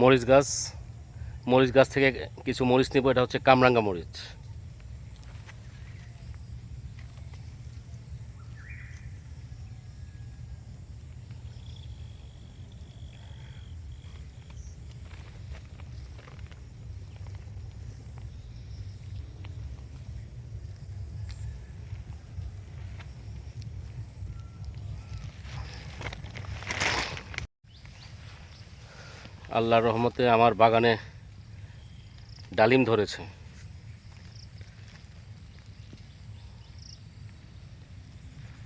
মরিচ গাছ মরিচ গাছ থেকে কিছু মরিচ নেব এটা হচ্ছে কামরাঙ্গা মরিচ। আল্লাহর রহমতে আমার বাগানে ডালিম ধরেছে।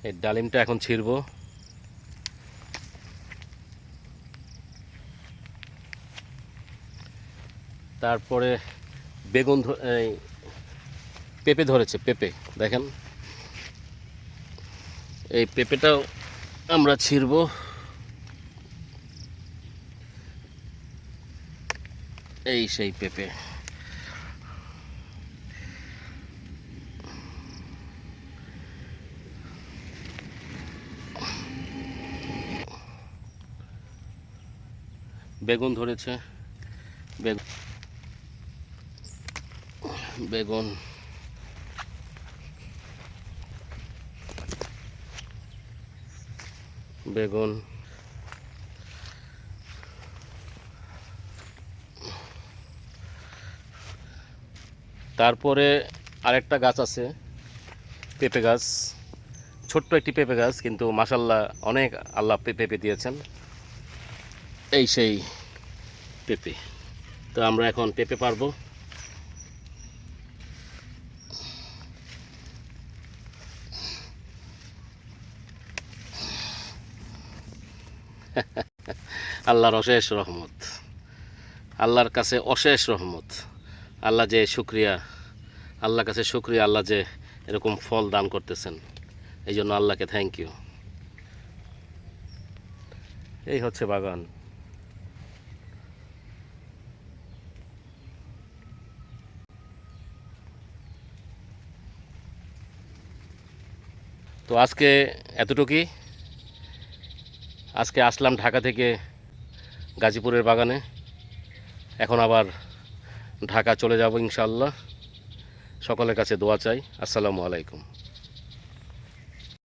এই ডালিমটা এখন ছিঁড়বো। তারপরে বেগুন পেঁপে ধরেছে, পেঁপে, দেখেন। এই পেঁপেটাও আমরা ছিঁড়বো। এই সেই পেঁপে। বেগুন ধরেছে। বেগুন বেগুন। বেগুন। তারপরে আরেকটা গাছ আছে, পেঁপে গাছ। ছোট্ট একটি পেঁপে গাছ, কিন্তু মাসাল্লাহ অনেক আল্লাহ পেঁপে দিয়েছেন। এই সেই পেঁপে। তো আমরা এখন পেঁপে পারব। আল্লাহর অশেষ রহমত। আল্লাহর কাছে অশেষ রহমত। আল্লাহ যে শুক্রিয়া, আল্লাহর কাছে শুক্রিয়া, আল্লাহ যে এরকম ফল দান করতেছেন। এই জন্য আল্লাহকে থ্যাংক ইউ এই হচ্ছে বাগান। তো আজকে এতটুকুই। আজকে আসলাম ঢাকা থেকে গাজীপুরের বাগানে। এখন আবার ঢাকা চলে যাব ইনশাল্লাহ সকলের কাছে দোয়া চাই। আসসালামু আলাইকুম।